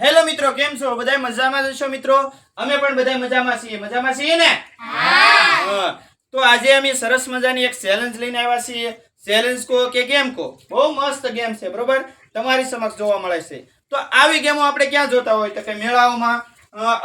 Hello મિત્રો કેમ છો? બધા મજામાં જ છો મિત્રો? અમે પણ બધા મજામાં છીએ. મજામાં છીએ ને? તો આજે અમે સરસ મજાની એક ચેલેન્જ લઈને આવ્યા છીએ. ચેલેન્જ કો કે ગેમ કો બહુ મસ્ત ગેમ છે બરોબર? તમારી સમક્ષ જોવા મળે છે. તો આવી ગેમો આપણે ક્યાં જોતા હોય? તો કે મેળાઓમાં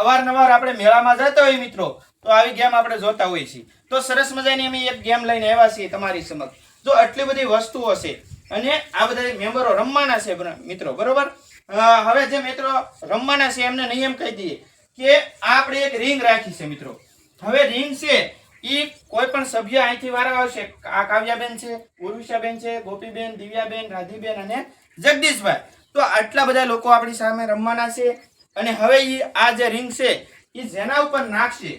અવારનવાર આપણે મેળામાં જતા હોય મિત્રો. તો આવી ગેમ આપણે જોતા હોઈએ છીએ. તો સરસ મજાની અમે એક ગેમ લઈને આવ્યા છીએ તમારી સમક્ષ. જો આટલી બધી વસ્તુઓ છે અને આ બધા મેમ્બરો રમવાના છે મિત્રો બરોબર? હવે જે મિત્રો રમવાના છે, એમને નિયમ કહી દઈએ કે આપણે એક રિંગ રાખી છે મિત્રો. હવે રિંગ છે, ઈ કોઈ પણ સભ્ય અહીંથી વારા આવશે. આ કાવ્યાબેન છે, ઉર્વિશાબેન છે, ગોપીબેન, દિવ્યાબેન, રાધીબેન અને જગદીશભાઈ. તો આટલા બધા લોકો આપણી સામે રમવાના છે અને હવે ઈ આ જે રિંગ છે એ જેના ઉપર નાખશે.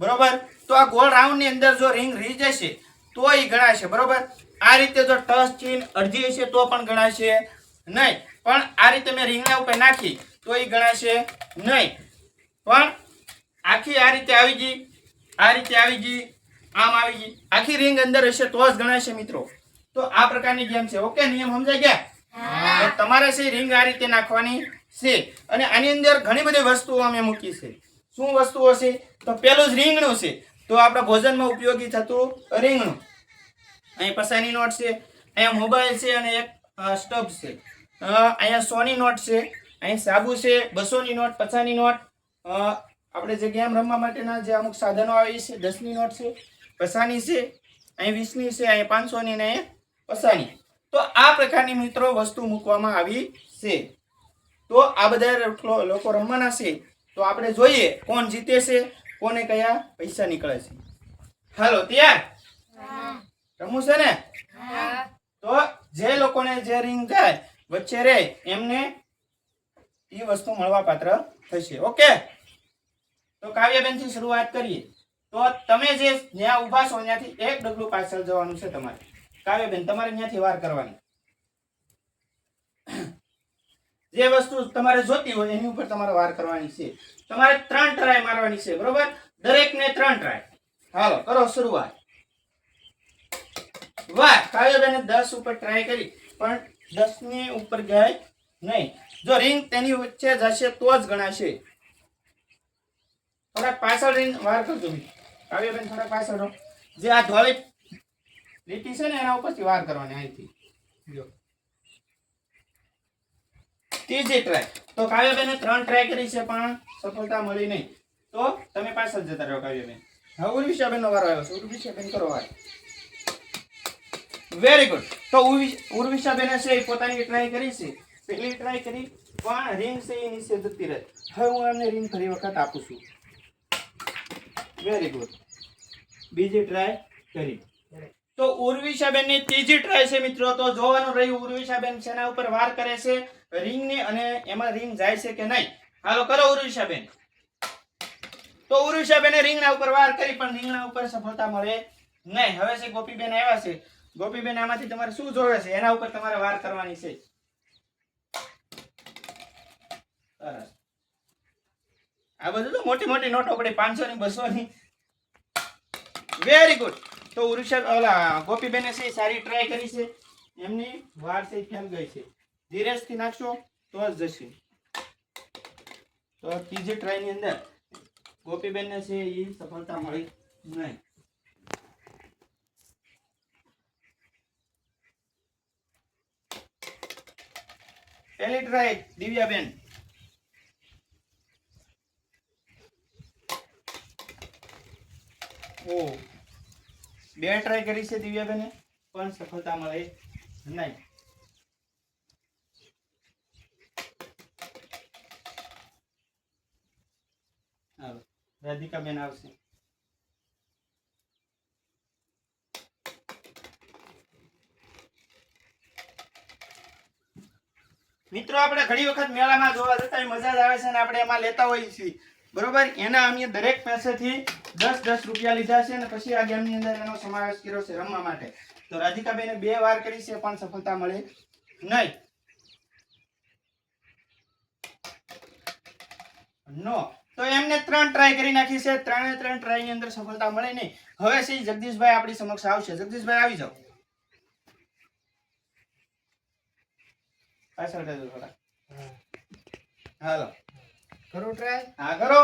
બરોબર? તો આ ગોળ રાઉન્ડની અંદર જો રિંગ રહી જશે, તો એ ગણાશે. બરોબર? આ રીતે જો ટચ ચીન અડધી હશે, તો પણ ગણાશે. નહીં. પણ આ રીતે મેં રીંગણા ઉપર નાખી તો એ ગણાશે નહીં. પણ આખી આ રીતે આવી ગઈ આ રીતે આવી ગઈ આમ આવી ગઈ. આખી રિંગ અંદર હશે તો જ ગણાશે મિત્રો. તો આ પ્રકારની ગેમ છે. ઓકે નિયમ સમજાઈ ગયા? તમારે છે રિંગ આ રીતે નાખવાની છે. અને આની અંદર ઘણી બધી વસ્તુઓ અમે મૂકી છે. શું વસ્તુઓ છે? તો પેલું જ રીંગણું છે. તો આપણા ભોજનમાં ઉપયોગી થતું રીંગણું અહીં પસાની નોટ છે અહીંયા મોબાઈલ છે અને એક સ્ટબ સ્ટવ છે. અહીંયા સોની નોટ છે અહીં સાબુ છે બસોની નોટ પચાસની નોટ. આપણે જે ગેમ રમવા માટેના જે અમુક સાધનો આવે છે દસની નોટ છે પસાની છે અહીં વીસની છે અહીં પાંચસોની ને અહીં પચાસની તો આ પ્રકારની મિત્રો વસ્તુ મૂકવામાં આવી છે. તો આ બધા લોકો- લોકો રમવાના છે. તો આપણે જોઈએ કોણ જીતે છે કોને કયા પૈસા નીકળે છે. હાલો તૈયાર? રમવું છે ને? તો જે લોકોને જે રિંગ થાય વચ્ચે રહે. એમને એ વસ્તુ મળવા પાત્ર થશે. ઓકે? તો કાવ્યાબેનથી શરૂઆત કરીએ. તો તમે જે જ્યાં ઊભા છો ત્યાંથી એક ડગલું પાછળ જવાનું છે તમારે. કાવ્યબેન, તમારે ત્યાંથી વાર કરવાની. જે વસ્તુ તમારે જોતી હોય, એની ઉપર તમારે વાર કરવાની છે. તમારે ત્રણ ટ્રાય મારવાની છે, બરોબર? દરેકને ત્રણ ટ્રાય હાલો, કરો શરૂઆત. વાહ, કાવ્યબેને દસ ઉપર ટ્રાય કરી. પણ દસની ઉપર ગઈ નહીં. જો રિંગ તેની વચ્ચે જશે તો જ ગણાશે. થોડાક પાછળ રહીને વાર કરજો કાવ્યબેન થોડાક પાછળ રહો. જે આ ધોળી લીટી છે ને, એના ઉપરથી વાર કરવાની અહીંથી. જો. ત્રીજી ટ્રાય તો કાવ્યબેને ત્રણ ટ્રાય કરી છે, પણ સફળતા મળી નહીં. તો તમે પાછળ જતા રહો કાવ્યબેન હવે ઉર્વિશાબેન નો વારો આવ્યો છે. ઉર્વિશાબેન કરો વાર વેરી ગુડ તો ઉર્વિ- ઉર્વિશાબેને છે એ પોતાની ટ્રાય કરી છે. પહેલી ટ્રાય કરી, પણ રિંગ છે એ નીચે જતી રહે. હવે હું એમને રિંગ ફરી વખત આપું છું. વેરી ગુડ બીજી ટ્રાય કરી. તો ઉર્વિશાબેનની ત્રીજી ટ્રાય છે મિત્રો. તો જોવાનું રહ્યું ઉર્વિશાબેન શેના ઉપર વાર કરે છે રિંગની અને એમાં રિંગ જાય છે કે નહીં. હાલો, કરો ઉર્વિશાબેન. તો ઉર્વિશાબેને રિંગના ઉપર વાર કરી, પણ રિંગના ઉપર સફળતા મળે નહીં. હવે છે ગોપીબેન આવ્યા છે. ગોપીબેન, આમાંથી તમારે શું જોવે છે? એના ઉપર તમારે વાર કરવાની છે. આ બધું તો મોટી મોટી નોટો પડી, પાંચસો ની, બસો ની. વેરી ગુડ તો ઉરુષા ઓલા ગોપીબેને છે સારી ટ્રાય કરી છે. એમની વાર છે ફેલ ગઈ છે. ધીરેજથી નાખશો તો જ જશે. તો ત્રીજી ટ્રાયની અંદર ગોપીબેનને છે એ સફળતા મળી નહીં. પહેલી ટ્રાય દિવ્યાબેન ઓ, બે ટ્રાય કરી છે દિવ્યાબેને, પણ સફળતા મળે નહીં. રાધિકાબેન આવશે. મિત્રો, આપણે ઘણી વખત મેળામાં જોવા જતા મજા જ આવે છે અને આપણે એમાં લેતા હોઈએ છીએ. બરોબર? એના અમે દરેક પાસેથી દસ દસ રૂપિયા લીધા છે અને પછી આ ગેમની અંદર એનો સમાવેશ કર્યો છે રમવા માટે. તો રાધિકાબેને બે વાર કરી છે, પણ સફળતા મળે નહીં. નો. તો એમને ત્રણ ટ્રાય કરી નાખી છે. ત્રણે ત્રણ ટ્રાયની અંદર સફળતા મળે નહીં. હવે ઈ જગદીશભાઈ આપણી સમક્ષ આવશે. જગદીશભાઈ, આવી જાઓ. પાછળ રહેજો થોડા હાલો. કરું ટ્રાય હા કરો.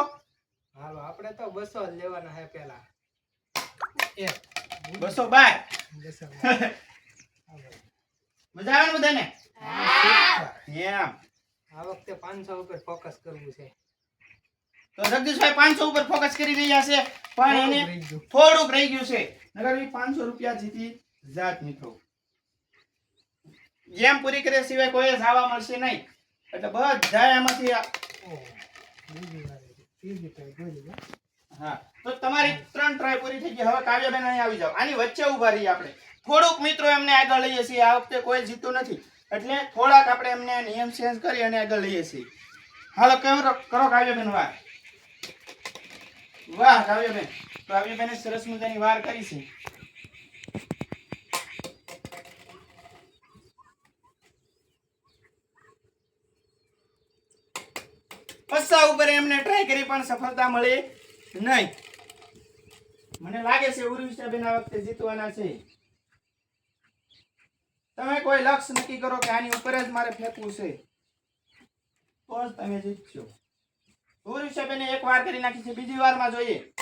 હાલો આપણે તો બસો જ લેવાના છે પેલા બસો બાર. મજા આવે ને બધાને? એમ આ વખતે પાંચસો ઉપર ફોકસ કરવું છે. તો જગદીશભાઈ પાંચસો ઉપર ફોકસ કરી રહ્યા છે પણ એને રહી ગયું. થોડુંક રહી ગયું છે. નગર પાંચસો રૂપિયા જીતી જાત મિત્રો. ગેમ પૂરી કરે સિવાય કોઈ જવા મળશે નહીં. એટલે બધા એમાંથી. હા. તો તમારી ત્રણ ટ્રાય પૂરી થઈ ગઈ. હવે કાવ્યબેન અહીં આવી જાઓ. આની વચ્ચે ઊભા રહીએ આપણે. થોડુંક મિત્રો એમને આગળ લઈએ છીએ. આ વખતે કોઈ જીતું નથી. એટલે થોડાક આપણે એમને નિયમ ચેન્જ કરી અને આગળ લઈએ છીએ. હાલો કરો કરો કાવ્યબેન વાર. વાહ કાવ્યબેન. કાવ્યબેને સરસ મજાની વાર કરી છે. પસ્સા ઉપર એમને ટ્રાય કરી પણ સફળતા મળી નહીં. મને લાગે છે ઉર્વિષ્ટાબેન આ વખતે જીતવાના છે. તમે કોઈ લક્ષ્ય નક્કી કરો કે આની ઉપર જ મારે ફેંકવું છે? તો જ તમે જીતશો? ઉર્વિષ્ટાબેને એક વાર કરી નાખી છે, બીજી વારમાં જોઈએ.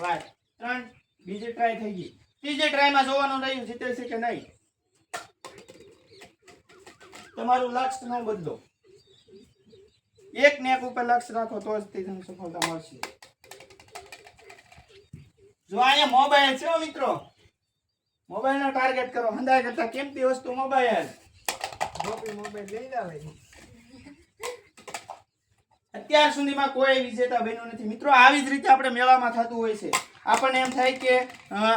વાર ત્રણ, બીજી ટ્રાય થઈ ગઈ. ત્રીજી ટ્રાયમાં જોવાનું રહ્યું, જીતે છે કે નહીં? તમારું લક્ષ્ય ન બદલો. એક ને એક ઉપર લક્ષ્ય રાખો તો જ તમને સફળતા મળશે. જો અહીંયા મોબાઈલ છે મિત્રો. મોબાઈલ નો ટાર્ગેટ કરો. હંદાય કરતા કિંમતી વસ્તુ મોબાઈલ? મોબાઈલ લઈ લાવે અત્યાર સુધીમાં કોઈ વિજેતા બન્યું નથી. મિત્રો આવી જ રીતે આપણે મેળામાં થતું હોય છે. આપણને એમ થાય કે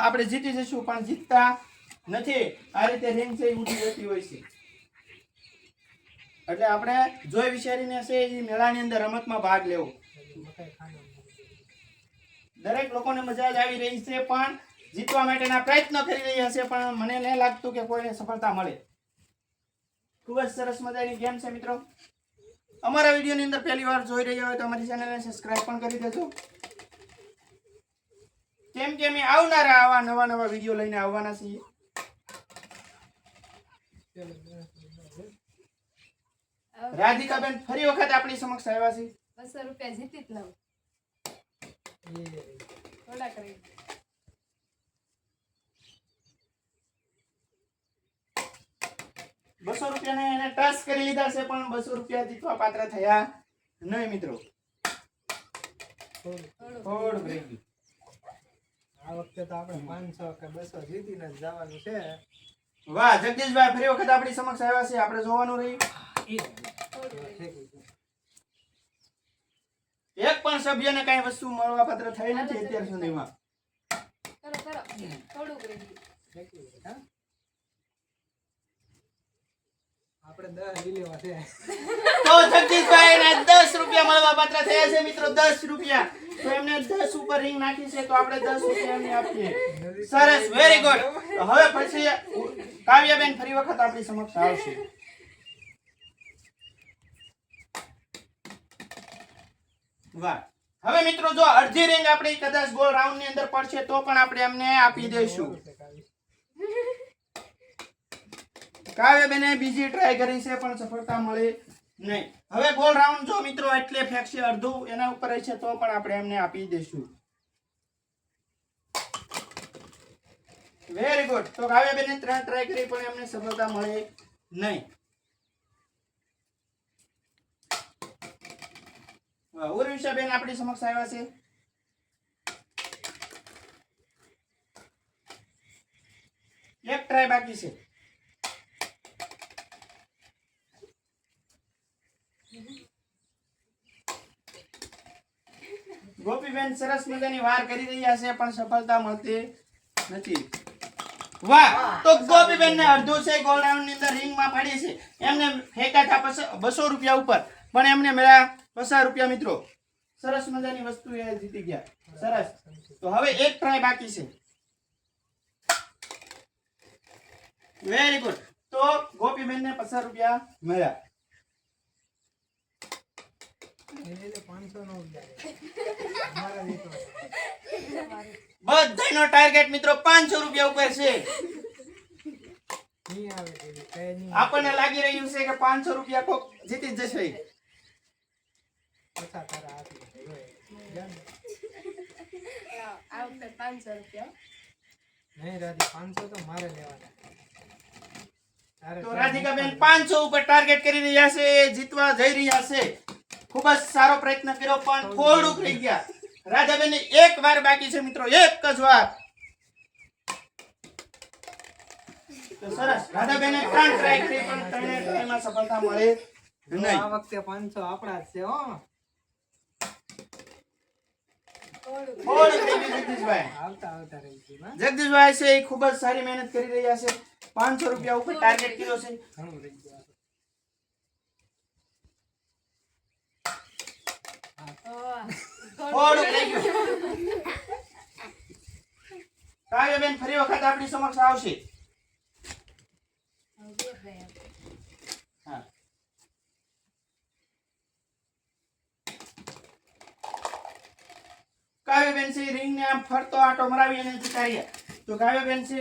આપણે જીતી જઈશું પણ જીતતા નથી. આ રીતે એ ઉઠી જતી હોય છે. એટલે આપણે જોઈ વિચારીને છે એ મેળાની અંદર રમતમાં ભાગ લેવો. દરેક લોકોને મજા જ આવી રહી છે, પણ જીતવા માટેના પ્રયત્નો કરી રહ્યા છે, પણ મને નહીં લાગતું કે કોઈને સફળતા મળે. ખૂબ જ સરસ મજાની ગેમ છે, મિત્રો. અમારા વિડીયોની અંદર પહેલી વાર જોઈ રહ્યા હોય તો અમારી ચેનલને સબસ્ક્રાઈબ પણ કરી દેજો. કેમ કે અમે આવનારા આવા નવા નવા વીડિયો લઈને આવવાના છીએ. રાધિકાબેન ફરી વખત આપણી સમક્ષ આવ્યા છે. બસો રૂપિયા જીતી જ લઉં. થોડા કરી. બસો રૂપિયાને એને ટચ કરી લીધા છે પણ બસો રૂપિયા જીતવા પાત્ર થયા નહીં મિત્રો. થોડું. ગયું. આ વખતે તો આપણે પાંચસો કે બસો જીતીને જવાનું છે. વાહ જગદીશભાઈ ફરી વખત આપણી સમક્ષ આવ્યા છે. આપણે જોવાનું રહ્યું. એક પણ સભ્યને કઈ વસ્તુ મળવા પાત્ર થઈ નથી અત્યાર સુધીમાં. કરો કરો. થોડુંક રહી ગયું. થઈ ગયું, હા? આપણે દસ લઈ લેવા છે. તો જગદીશભાઈ ને દસ રૂપિયા મળવા પાત્ર થયા છે મિત્રો દસ રૂપિયા. તો એમને દસ ઉપર રિંગ નાખી છે તો આપણે દસ રૂપિયા સરસ વેરી ગુડ હવે પછી કાવ્યાબેન ફરી વખત આપણી સમક્ષ આવશે. વાહ. હવે મિત્રો, જો અડધી રિંગ આપણી કદાચ ગોળ રાઉન્ડની અંદર પડશે, તો પણ આપણે એમને આપી દઈશું. કાવ્યબેને બીજી ટ્રાય કરી છે, પણ સફળતા મળી નહીં. હવે ગોલ રાઉન્ડ જો મિત્રો એટલે ફેંકશે અડધું, એના ઉપર છે તો પણ આપણે એમને આપી દઈશું. વેરી ગુડ તો કાવ્યબેને ત્રણ ટ્રાય કરી, પણ એમને સફળતા મળી નહીં. ઉર્વિશાબેન આપણી સમક્ષ આવ્યા છે. એક ટ્રાય બાકી છે. ગોપીબેન સરસ મજાની વાર કરી રહ્યા છે પણ સફળતા મળતી નથી. વાહ! તો ગોપીબેન ને અડધો છે ગોલ્ડની અંદર રિંગમાં પડી છે એમને ફેંકા હતા બસો રૂપિયા ઉપર. પણ એમને મળ્યા પચાસ રૂપિયા મિત્રો. સરસ મજાની વસ્તુ એ જીતી ગયા. સરસ. તો હવે એક ટ્રાય બાકી છે. વેરી ગુડ તો ગોપીબેન ને પચાસ રૂપિયા મળ્યા. બધાનો ટાર્ગેટ મિત્રો પાંચસો રૂપિયા ઉપર છે. આપણને લાગી રહ્યું છે કે પાંચસો રૂપિયા કોક જીતી જશે. પછા તારા. લાવો, આ વખતે પાંચસો રૂપિયા નહીં રાધી પાંચસો તો મારે લેવાના તો રાધિકાબેન પાંચસો ઉપર ટાર્ગેટ કરી રહ્યા છે જીતવા જઈ રહ્યા છે. ખૂબ જ સારો પ્રયત્ન કર્યો પણ થોડુંક રહી ગયા. રાધાબેન એક વાર બાકી છે મિત્રો એક જ વાર. તો સરસ રાધાબેને ત્રણ ટ્રાય કરી પણ ત્રણે એમાં સફળતા મળે નહીં. આ વખતે પાંચસો આપણા જ છે હો થોડુંક થોડુંક રહી ગયું જગદીશભાઈ. છે એ ખૂબ જ સારી મહેનત કરી રહ્યા છે. પાંચસો રૂપિયા ઉપર ટાર્ગેટ કીધો છે. કાવ્યબેન ફરી વખત આપણી સમક્ષ આવશે હવે બે ગયા. હા કાવ્યબેન છે રિંગ ને આમ ફરતો આટો મરાવી અને જીતાડીએ તો કાવ્યબેન છે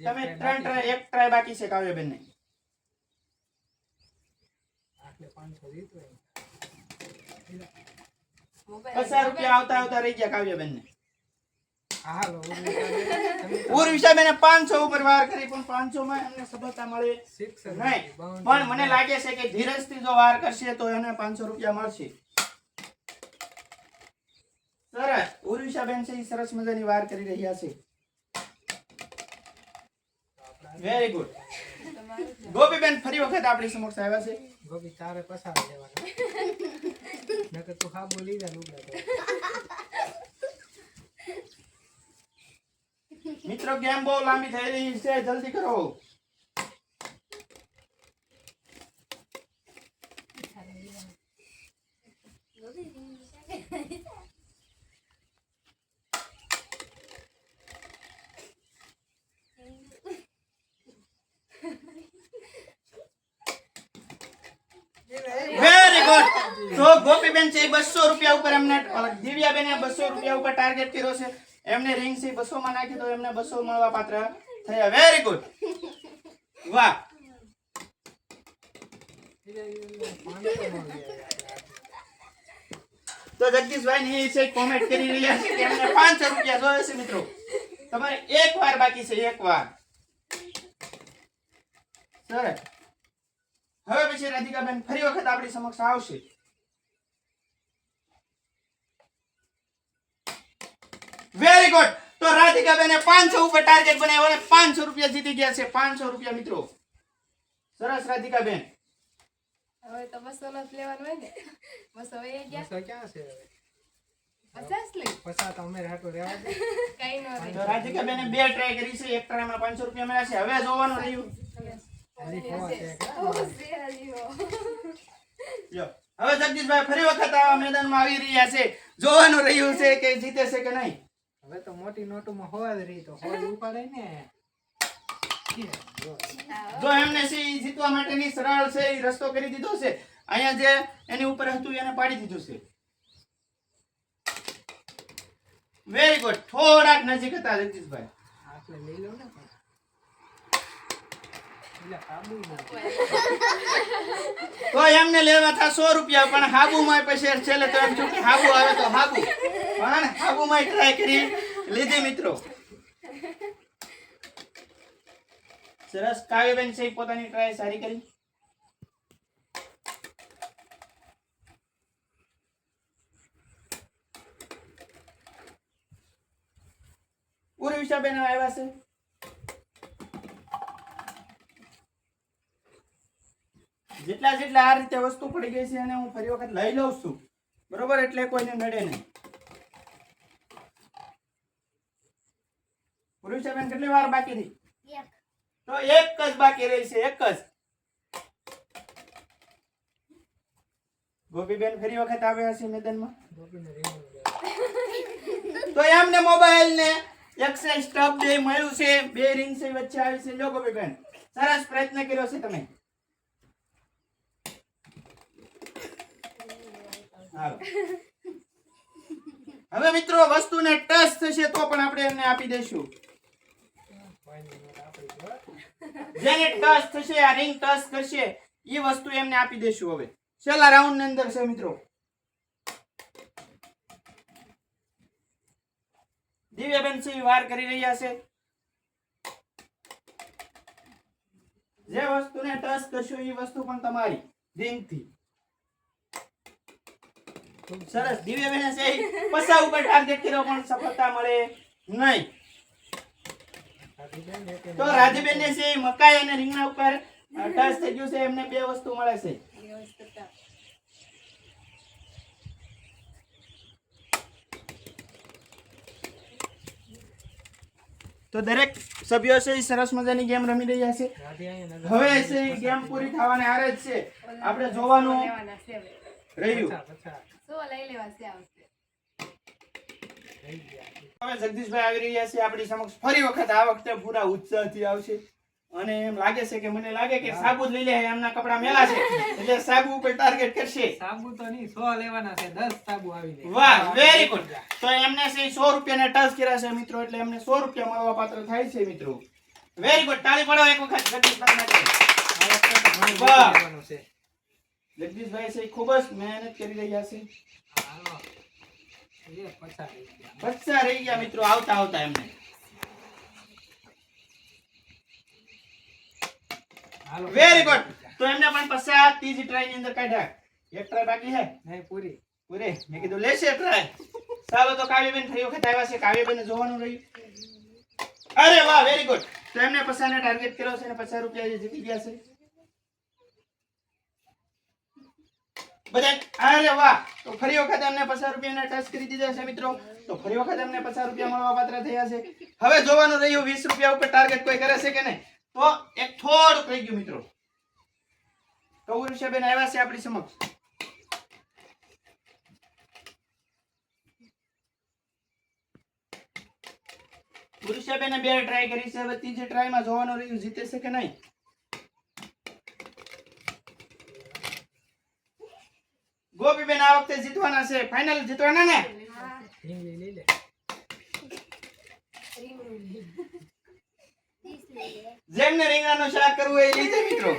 તમે ત્રણ ટ્રાય એક ટ્રાય બાકી છે કાવ્યબેન ને આટલે પાંચસો રૂપિયા આવતા આવતા રહી ગયા કાવ્યબેન ને ઉર્વિશાબેને પાંચસો ઉપર વાર કરી પણ પાંચસો માં એમને સફળતા મળે નહીં. પણ મને લાગે છે કે ધીરજથી જો વાર કરશે તો એને પાંચસો રૂપિયા મળશે. ઉર્વિશાબેન છે એ સરસ મજાની વાર કરી રહ્યા છે. વેરી ગુડ ગોપીબેન ફરી વખત આપણી સમક્ષ આવ્યા છે. ગોપી તારે પસાર લેવાના. નકર તું હા બોલી લુગડા મિત્રો ગેમ બહુ લાંબી થઈ રહી છે. જલ્દી કરો વેરી ગુડ તો ગોપીબેન છે બસો રૂપિયા ઉપર એમને દિવ્યાબેને બસો રૂપિયા ઉપર ટાર્ગેટ કર્યો છે. એમને રિંગ સી બસો માં નાખી તો એમને બસો મળવા પાત્ર થયા. વેરી ગુડ વાહ. તો જગદીશભાઈ ની છે કોમેન્ટ કરી રહ્યા છે કે એમને પાંચસો રૂપિયા જોવે છે મિત્રો. તમારે એક વાર બાકી છે, એક વાર. સરસ. હવે પછી રાધિકાબેન ફરી વખત આપણી સમક્ષ આવશે. વેરી ગુડ તો રાધિકાબેને પાંચસો ઉપર ટાર્ગેટ બનાવ્યો અને પાંચસો રૂપિયા જીતી ગયા છે. પાંચસો રૂપિયા મિત્રો. સરસ રાધિકાબેન. હવે તો બસો નો લેવાનું હોય ને. બસો વહી ગયા. બસો ક્યાં છે હવે? પચાસ લઈ. પસાર અમે હાટુ રહેવા દે. કઈ નો રહી. રાધિકાબેને બે ટ્રાય કરી છે. એક ટ્રાયમાં પાંચસો રૂપિયા મળ્યા છે. હવે જોવાનું રહ્યું. હવે જગદીશભાઈ ફરી વખત આ મેદાનમાં આવી રહ્યા છે. જોવાનું રહ્યું છે કે જીતે છે કે નહીં. હવે તો મોટી નોટોમાં હોવા જ રહી તો હોય ઉપાડે ને. જો. એમને છે જીતવા માટેની સરળ છે એ રસ્તો કરી દીધો છે. અહીંયા જે એની ઉપર હતું એને પાડી દીધું છે. વેરી ગુડ થોડાક નજીક હતા જગદીશભાઈ આપણે લઈ લો ના તો એમને લેવા હતા સો રૂપિયા, પણ હાબુમાં પછી છેલ્લે તો એમ થયું હાબુ આવે તો હાબુ. પણ હાબુમાં ટ્રાય કરી. લીધી મિત્રો. સરસ. કાવ્યબેન છે પોતાની ટ્રાય સારી કરી. ઉર્વિશાબેન આવ્યા છે. જેટલા જેટલા આ રીતે વસ્તુ પડી ગઈ છે અને હું ફરી વખત લઈ લઉં છું. બરોબર? એટલે કોઈને નડે નહીં. પુરુષાબેન કેટલી વાર બાકી રહી? તો એક જ બાકી રહી છે એક જ. ગોપીબેન ફરી વખત આવ્યા છે મેદાનમાં. તો એમને મોબાઈલ ને એક્સચેન્જ સ્ટફ બે મળ્યું છે. બે રિંગ વચ્ચે આવી છે. જો ગોપીબેન સરસ પ્રયત્ન કર્યો છે તમે. હવે મિત્રો, વસ્તુને ટચ થશે તો પણ આપણે એમને આપી દઈશું. જેને ટચ થશે, આ રિંગ ટચ કરશે, એ વસ્તુ એમને આપી દઈશું હવે. છેલ્લા રાઉન્ડની અંદર છે મિત્રો. દિવ્યાબેન સિંહ વાર કરી રહ્યા છે. જે વસ્તુને ટચ કરશો, એ વસ્તુ પણ તમારી રિંગથી સરસ દિવ્યાબેન છે એ પસા ઉપર ટાર્ગેટ કર્યો પણ સફળતા મળે નહીં. તો રાધીબેન ને છે મકાઈ અને રીંગણા ઉપર ટચ થઈ ગયું છે એમને બે વસ્તુ મળે છે. તો દરેક સભ્યો છે એ સરસ મજાની ગેમ રમી રહ્યા છે. હવે છે ગેમ પૂરી થવાને આરે જ છે. આપણે જોવાનું છે રહ્યું. સો લઈ લેવા છે આ વખતે થઈ ગયા હવે જગદીશભાઈ આવી રહ્યા છે આપણી સમક્ષ. ફરી વખત આ વખતે પૂરા ઉત્સાહથી આવશે. અને એમ લાગે છે કે મને લાગે કે સાબુ જ લઈ લે એમના કપડા મેલા છે. એટલે સાબુ ઉપર ટાર્ગેટ કરશે. સાબુ તો નહીં સો લેવાના છે દસ સાબુ આવી જાય. વાહ વેરી ગુડ તો એમને છે સો રૂપિયાને ટચ કર્યા છે મિત્રો એટલે એમને સો રૂપિયા મળવા પાત્ર થાય છે મિત્રો. વેરી ગુડ તાળી પડો એક વખત જગદીશભાઈ માટે વાહ. જગદીશભાઈ છે ખૂબ જ મહેનત કરી રહ્યા છે. પચ્ચા રહી ગયા મિત્રો આવતા આવતા એમને. હાલો વેરી ગુડ તો એમને પણ પસાર ત્રીજી ટ્રાયની અંદર કાઢ્યા. એક ટ્રાય બાકી છે નહીં પૂરી. પૂરે? મેં કીધું લેશે ટ્રાય ચાલો તો કાવ્યબેન ફરી વખત આવ્યા છે કાવ્યબેન જોવાનું રહ્યું. અરે વાહ વેરી ગુડ તો એમને પચાસ ને ટાર્ગેટ કર્યો છે અને પચાસ રૂપિયા જે જીતી ગયા છે. બધા અરે વાહ! તો ફરી વખત એમને પચાસ રૂપિયાના ટચ કરી દીધા છે મિત્રો. તો ફરી વખત એમને પચાસ રૂપિયા મળવા થયા છે. હવે જોવાનું રહ્યું, વીસ રૂપિયા ઉપર ટાર્ગેટ કોઈ કરે છે કે નહીં? તો એક થોડુંક રહી ગયું મિત્રો. તો બેન આવ્યા છે આપણી સમક્ષ. પુરુષાબેને બે ટ્રાય કરી છે. હવે ત્રીજી ટ્રાયમાં જોવાનું રહ્યું, જીતે છે કે નહીં? ગોપીબેન આ વખતે જીતવાના છે. ફાઇનલ જીતવાના ને? જેમને રીંગણાનું શાક કરવું એ લીધે મિત્રો.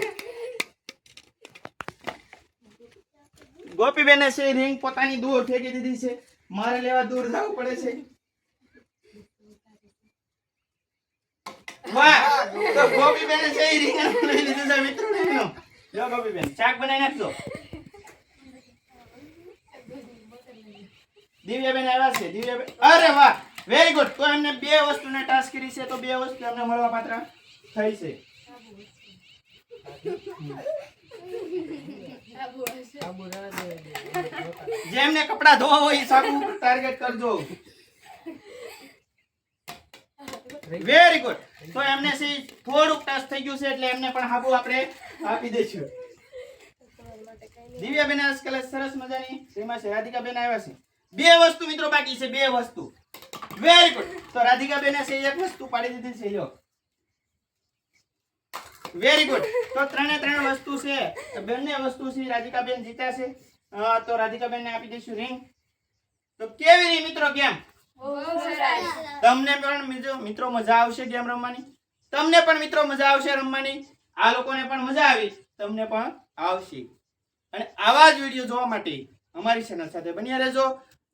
ગોપીબેને છે રીંગ પોતાની દૂર ફેંકી દીધી છે. મારે લેવા દૂર જવું પડે છે. વાહ! તો ગોપીબેને છે એ રીંગણ લઈ લીધું છે મિત્રો રીંગણું. ગોપી બેન શાક બનાવી નાખજો. દિવ્યાબેન આવ્યા છે, દિવ્યાબેન. અરે વાહ વેરી ગુડ તો એમને બે વસ્તુને ટાસ્ક કરી છે, તો બે વસ્તુ એમને મળવા પાત્ર થઈ છે. જેમને કપડા ધોવા હોય એ સાબુ ટાર્ગેટ કરજો. વેરી ગુડ તો એમને સી થોડુંક ટચ થઈ ગયું છે, એટલે એમને પણ હાબુ આપણે આપી દઈશું. દિવ્યાબેન, આજકાલ સરસ મજાની શ્રીમાં રાધિકાબેન આવ્યા છે. બે વસ્તુ મિત્રો બાકી છે બે વસ્તુ. વેરી ગુડ તો રાધિકાબેને છે એક વસ્તુ પાડી દીધી છે વેરી ગુડ તો ત્રણે ત્રણ વસ્તુ છે. બંને વસ્તુ છે રાધિકાબેન જીત્યા છે તો રાધિકાબેનને આપી દઈશું રિંગ તો કેવી રહી મિત્રો કેમ? તમને પણ મિત્રો મિત્રો મજા આવશે ગેમ રમવાની. તમને પણ મિત્રો મજા આવશે રમવાની. આ લોકોને પણ મજા આવી. તમને પણ આવશે. અને આવા જ વીડિયો જોવા માટે અમારી ચેનલ સાથે બન્યા રહેજો.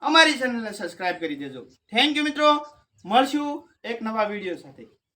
અમારી ચેનલને સબસ્ક્રાઇબ કરી દેજો. થેન્ક યુ મિત્રો. મળશું એક નવા વીડિયો સાથે.